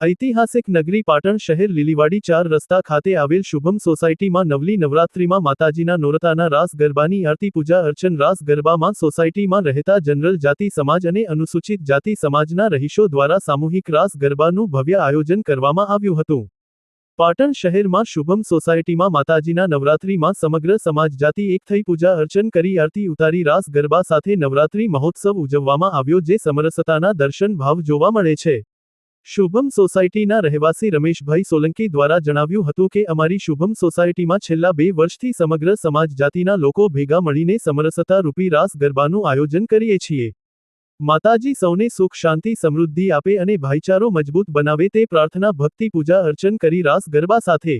ઐતિહાસિક નગરી પાટણ શહેર લીલીવાડી ચાર રસ્તા ખાતે આવેલ શુભમ સોસાયટીમાં નવલી નવરાત્રિમાં માતાજીના નોરતાના રાસ ગરબાની આરતી પૂજા અર્ચન રાસ ગરબામાં સોસાયટીમાં રહેતા જનરલ જાતિ સમાજ અને અનુસૂચિત જાતિ સમાજના રહીશો દ્વારા સામૂહિક રાસ ગરબાનું ભવ્ય આયોજન કરવામાં આવ્યું હતું. પાટણ શહેરમાં શુભમ સોસાયટીમાં માતાજીના નવરાત્રિમાં સમગ્ર સમાજ જાતિ એક થઈ પૂજા અર્ચન કરી આરતી ઉતારી રાસ ગરબા સાથે નવરાત્રિ મહોત્સવ ઉજવવામાં આવ્યો જે સમરસતાના દર્શન ભાવ જોવા મળે છે. શુભમ સોસાયટીના રહેવાસી રમેશભાઈ સોલંકી દ્વારા જણાવ્યું હતું કે અમારી શુભમ સોસાયટીમાં છેલ્લા બે વર્ષથી સમગ્ર સમાજ જાતિના લોકો ભેગા મળીને સમરસતા રૂપી રાસ ગરબાનું આયોજન કરીએ છીએ. માતાજી સૌને સુખ, શાંતિ, સમૃદ્ધિ આપે અને ભાઈચારો મજબૂત બનાવે તે પ્રાર્થના, ભક્તિ, પૂજા, અર્ચન કરી રાસ ગરબા સાથે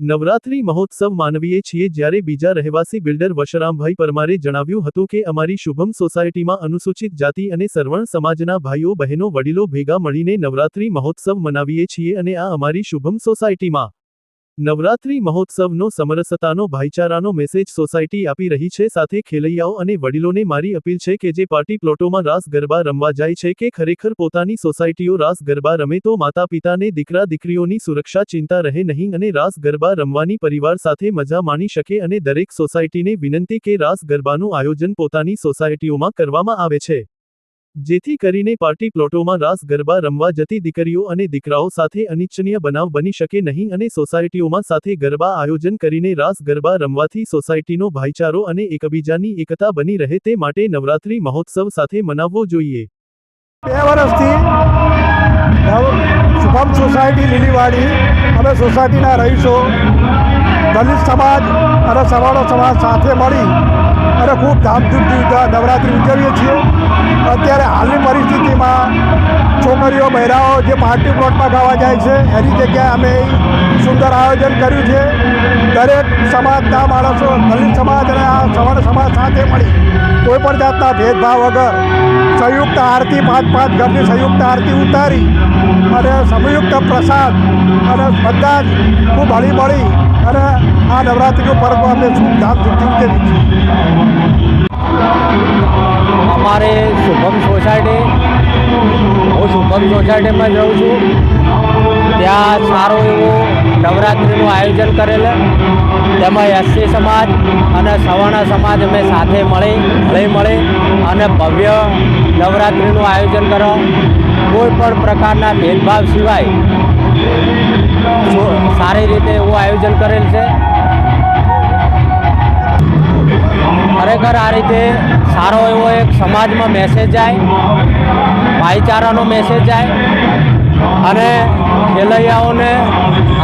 નવરાત્રિ મહોત્સવ માનવીએ છીએ જ્યારે બીજા રહેવાસી બિલ્ડર વશરામભાઈ પરમારે જણાવ્યું હતું કે અમારી શુભમ સોસાયટીમાં અનુસૂચિત જાતિ અને સર્વણ સમાજના ભાઈઓ, બહેનો, વડીલો ભેગા મળીને નવરાત્રિ મહોત્સવ મનાવીએ છીએ અને આ અમારી શુભમ સોસાયટીમાં નવરાત્રિ મહોત્સવનો સમરસતાનો ભાઈચારાનો મેસેજ સોસાયટી આપી રહી છે. સાથે ખેલૈયાઓ અને વડીલોને મારી અપીલ છે કે જે પાર્ટી પ્લોટોમાં રાસ ગરબા રમવા જાય છે કે ખરેખર પોતાની સોસાયટીઓ રાસ ગરબા રમે તો માતા પિતાને દીકરા દીકરીઓની સુરક્ષા, ચિંતા રહે નહીં અને રાસ ગરબા રમવાની પરિવાર સાથે મજા માણી શકે અને દરેક સોસાયટીને વિનંતી કે રાસ ગરબાનું આયોજન પોતાની સોસાયટીઓમાં કરવામાં આવે છે. જેથી કરીને પાર્ટી પ્લોટોમાં રાસ, ગરબા, રમવા જતી દીકરીઓ અને દીકરાઓ સાથે અનિચ્છનીય બનાવ બની શકે નહીં અને સોસાયટીઓમાં સાથે ગરબા આયોજન કરીને રાસ, ગરબા, રમવાથી સોસાયટીનો ભાઈચારો અને એકબીજાની એકતા બની રહે તે માટે નવરાત્રી મહોત્સવ સાથે મનાવવો જોઈએ. બે વર્ષથી શુભમ સોસાયટી લીલીવાડી અમે સોસાયટીના રહીશો, દલિત સમાજ અને સવાળો સમાજ સાથે મળી અને ખૂબ ધામધૂમથી નવરાત્રિ ઉજવીએ છીએ. અત્યારે હાલની પરિસ્થિતિમાં છોકરીઓ, બહેરાઓ જે પાર્ટી પ્લોટમાં ગાવા જાય છે, એની જગ્યાએ અમે સુંદર આયોજન કર્યું છે. દરેક સમાજના માણસો, દલિત સમાજ અને આ સવર્ણ સમાજ સાથે મળી કોઈ પણ જાતના ભેદભાવ વગર સંયુક્ત આરતી, પાંચ પાંચ ઘરની સંયુક્ત આરતી ઉતારી અને સંયુક્ત પ્રસાદ અને બધા જ ખૂબ હળી મળી અને આ નવરાત્રિનું પર્વ અમે છીએ. અમારે શુભમ સોસાયટી, હું શુભમ સોસાયટીમાં જાઉં છું. ત્યાં સારું એવું નવરાત્રિનું આયોજન કરેલ. તેમાં એસસી સમાજ અને સવર્ણ સમાજ અમે સાથે મળી, હળી મળી અને ભવ્ય નવરાત્રિનું આયોજન કરો કોઈ પણ પ્રકારના ભેદભાવ સિવાય સારી રીતે એવું આયોજન કરેલ છે. ખરેખર આ રીતે સારો એવો એક સમાજમાં મેસેજ જાય, ભાઈચારાનો મેસેજ જાય, અને ખેલૈયાઓને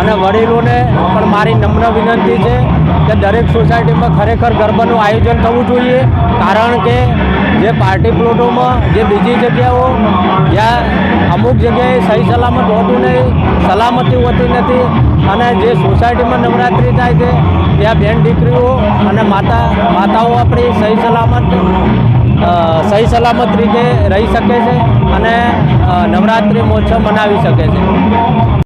અને વડીલોને પણ મારી નમ્ર વિનંતી છે કે દરેક સોસાયટીમાં ખરેખર ગરબાનું આયોજન થવું જોઈએ. કારણ કે જે પાર્ટી પ્લોટોમાં, જે બીજી જગ્યાઓ જ્યાં અમુક જગ્યાએ સહી સલામત હોતું નહીં, સલામતી હોતી નથી અને જે સોસાયટીમાં નવરાત્રિ થાય છે, ત્યાં બેન દીકરીઓ અને માતા, માતાઓ આપણી સહી સલામત સહી સલામત રીતે રહી શકે છે અને નવરાત્રિ મહોત્સવ મનાવી શકે છે.